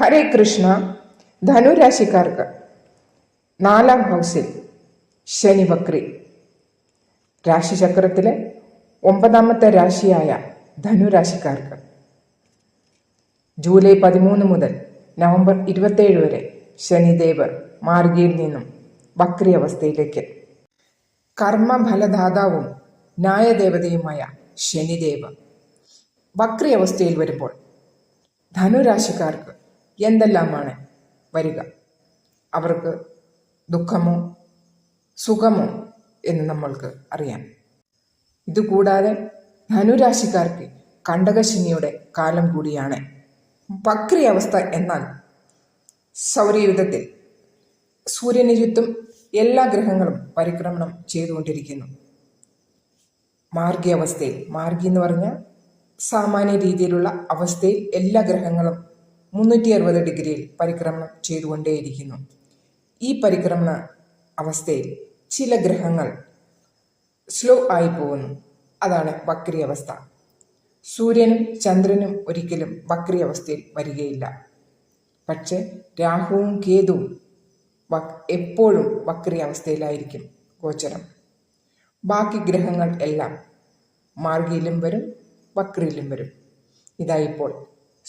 ഹരേ കൃഷ്ണ ധനുരാശിക്കാർക്ക് നാലാം ഹൗസിൽ ശനി വക്രി. രാശിചക്രത്തിലെ ഒമ്പതാമത്തെ രാശിയായ ധനുരാശിക്കാർക്ക് ജൂലൈ പതിമൂന്ന് മുതൽ നവംബർ ഇരുപത്തേഴ് വരെ ശനിദേവർ മാർഗിയിൽ നിന്നും വക്രി അവസ്ഥയിലേക്ക്. കർമ്മഫലദാതാവും ന്യായദേവതയുമായ ശനിദേവ വക്രി അവസ്ഥയിൽ വരുമ്പോൾ ധനുരാശിക്കാർക്ക് എന്തെല്ലാമാണ് വരിക? അവർക്ക് ദുഃഖമോ സുഖമോ എന്ന് നമ്മൾക്ക് അറിയാം. ഇതുകൂടാതെ ധനുരാശിക്കാർക്ക് കണ്ടകശനിയുടെ കാലം കൂടിയാണ്. വക്രി അവസ്ഥ എന്നാൽ സൗരയുധത്തിൽ സൂര്യന് ചുറ്റും എല്ലാ ഗ്രഹങ്ങളും പരിക്രമണം ചെയ്തുകൊണ്ടിരിക്കുന്നു. മാർഗി അവസ്ഥയിൽ മാർഗി എന്ന് പറഞ്ഞാൽ സാമാന്യ രീതിയിലുള്ള അവസ്ഥയിൽ എല്ലാ ഗ്രഹങ്ങളും മുന്നൂറ്റി അറുപത് ഡിഗ്രിയിൽ പരിക്രമണം ചെയ്തുകൊണ്ടേയിരിക്കുന്നു. ഈ പരിക്രമണ അവസ്ഥയിൽ ചില ഗ്രഹങ്ങൾ സ്ലോ ആയി പോകുന്നു. അതാണ് വക്രി അവസ്ഥ സൂര്യനും ചന്ദ്രനും ഒരിക്കലും വക്രി അവസ്ഥയിൽ വരികയില്ല. പക്ഷെ രാഹുവും കേതുവും എപ്പോഴും വക്രി അവസ്ഥയിലായിരിക്കും ഗോചരം. ബാക്കി ഗ്രഹങ്ങൾ എല്ലാം മാർഗിയിലും വരും വക്രിയിലും വരും. ഇതായിപ്പോൾ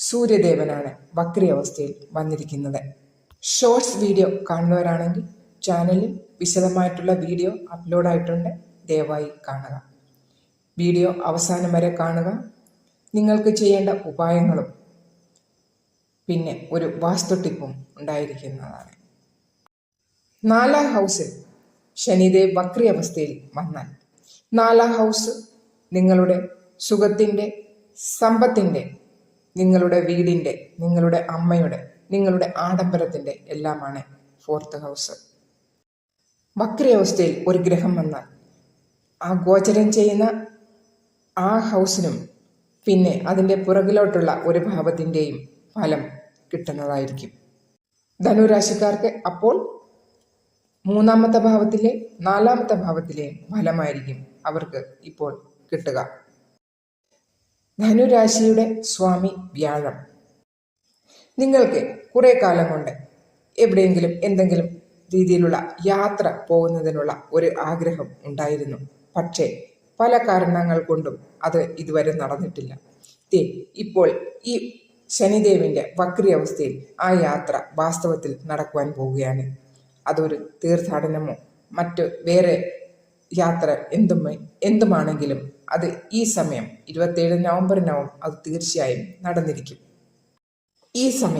സൂര്യദേവനാണ് വക്രി അവസ്ഥയിൽ വന്നിരിക്കുന്നത്. ഷോർട്സ് വീഡിയോ കാണുന്നവരാണെങ്കിൽ ചാനലിൽ വിശദമായിട്ടുള്ള വീഡിയോ അപ്ലോഡ് ആയിട്ടുണ്ട് ദയവായി കാണുക. വീഡിയോ അവസാനം വരെ കാണുക. നിങ്ങൾക്ക് ചെയ്യേണ്ട ഉപായങ്ങളും പിന്നെ ഒരു വാസ്തു ടിപ്പും ഉണ്ടായിരിക്കുന്നതാണ്. നാലാം ഹൗസിൽ ശനിദേവ് വക്രി അവസ്ഥയിൽ വന്നാൽ നാലാം ഹൗസ് നിങ്ങളുടെ സുഖത്തിന്റെ സമ്പത്തിന്റെ നിങ്ങളുടെ വീടിന്റെ നിങ്ങളുടെ അമ്മയുടെ നിങ്ങളുടെ ആഡംബരത്തിന്റെ എല്ലാമാണ് ഫോർത്ത് ഹൗസ് വക്രവസ്ഥയിൽ ഒരു ഗ്രഹം വന്നാൽ ആ ഗോചരം ചെയ്യുന്ന ആ ഹൗസിനും പിന്നെ അതിന്റെ പുറകിലോട്ടുള്ള ഒരു ഭാവത്തിന്റെയും ഫലം കിട്ടുന്നതായിരിക്കും. ധനുരാശിക്കാർക്ക് അപ്പോൾ മൂന്നാമത്തെ ഭാവത്തിലെ നാലാമത്തെ ഭാവത്തിലെയും ഫലമായിരിക്കും അവർക്ക് ഇപ്പോൾ കിട്ടുക. ധനുരാശിയുടെ സ്വാമി വ്യാഴം. നിങ്ങൾക്ക് കുറെ കാലം കൊണ്ട് എവിടെയെങ്കിലും എന്തെങ്കിലും രീതിയിലുള്ള യാത്ര പോകുന്നതിനുള്ള ഒരു ആഗ്രഹം ഉണ്ടായിരുന്നു. പക്ഷേ പല കാരണങ്ങൾ കൊണ്ടും അത് ഇതുവരെ നടന്നിട്ടില്ല. ഇപ്പോൾ ഈ ശനിദേവിന്റെ വക്രി അവസ്ഥയിൽ ആ യാത്ര വാസ്തവത്തിൽ നടക്കുവാൻ പോവുകയാണ്. അതൊരു തീർത്ഥാടനമോ മറ്റ് വേറെ യാത്ര എന്തും എന്തുമാണെങ്കിലും അത് ഈ സമയം ഇരുപത്തേഴ് നവംബറിനാവും അത് തീർച്ചയായും നടന്നിരിക്കും. ഈ സമയം